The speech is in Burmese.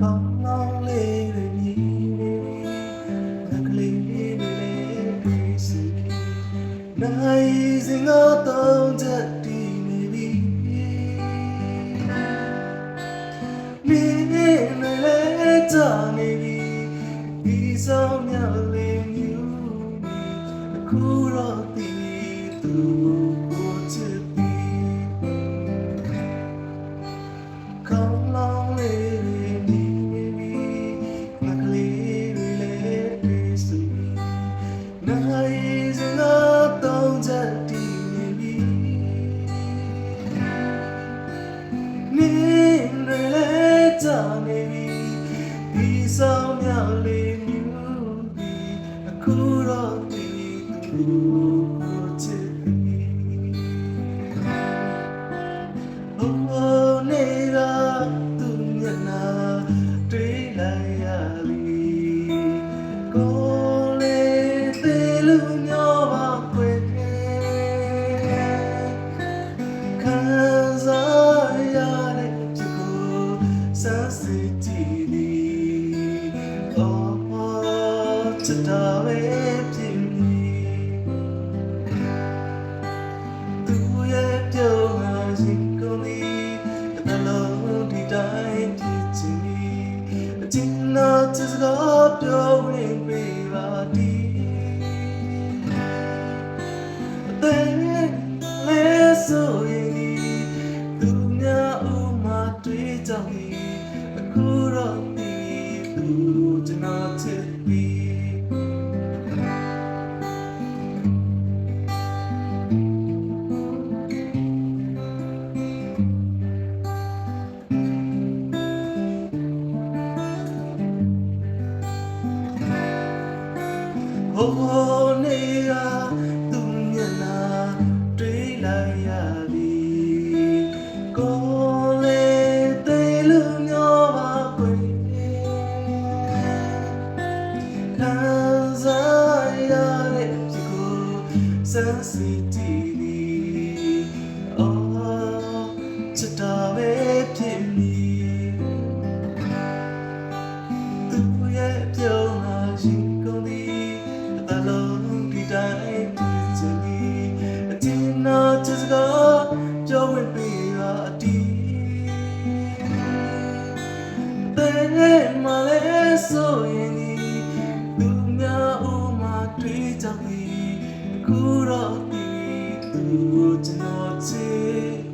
ကောင်းကောင်းလေးတွေမြည်နေငါကလေးလေးတွေလည်းပြီးစီနိုင်စင်တော့တဲ့တီနေပြီနေနေလည်းတော့နေပြီဒီဆုံးမြလေးမြူအခုတော့ နိုင်စနာတောင်းချက်တည်နေပြီနေနေလည်းကြာနေပြီဒီဆောင်မြောက်လေးမြူပြီအခုတော့ဒီသူ Oh, ချစ်တာပဲဖြစ်မည်သူရဲ့ပြုံးငါရင်ကုန်သည်အတလုံးဒီတိုင်းဖြစ်ချင်သည်အချင်းနာချစ်စကားပြော ဟိုနေရာသူမျက်နှာတွေ့လိုက်ရပြီကိုလေးသေးလူမျောပါခွေခံစားရတဲ့ဒီကိုစမ်းစစ်ကြ ဆိုရင်ဒီသူများဥမာတွေ့ကြသည်အခုတော့ဒီသူကျွန်တော်ချစ်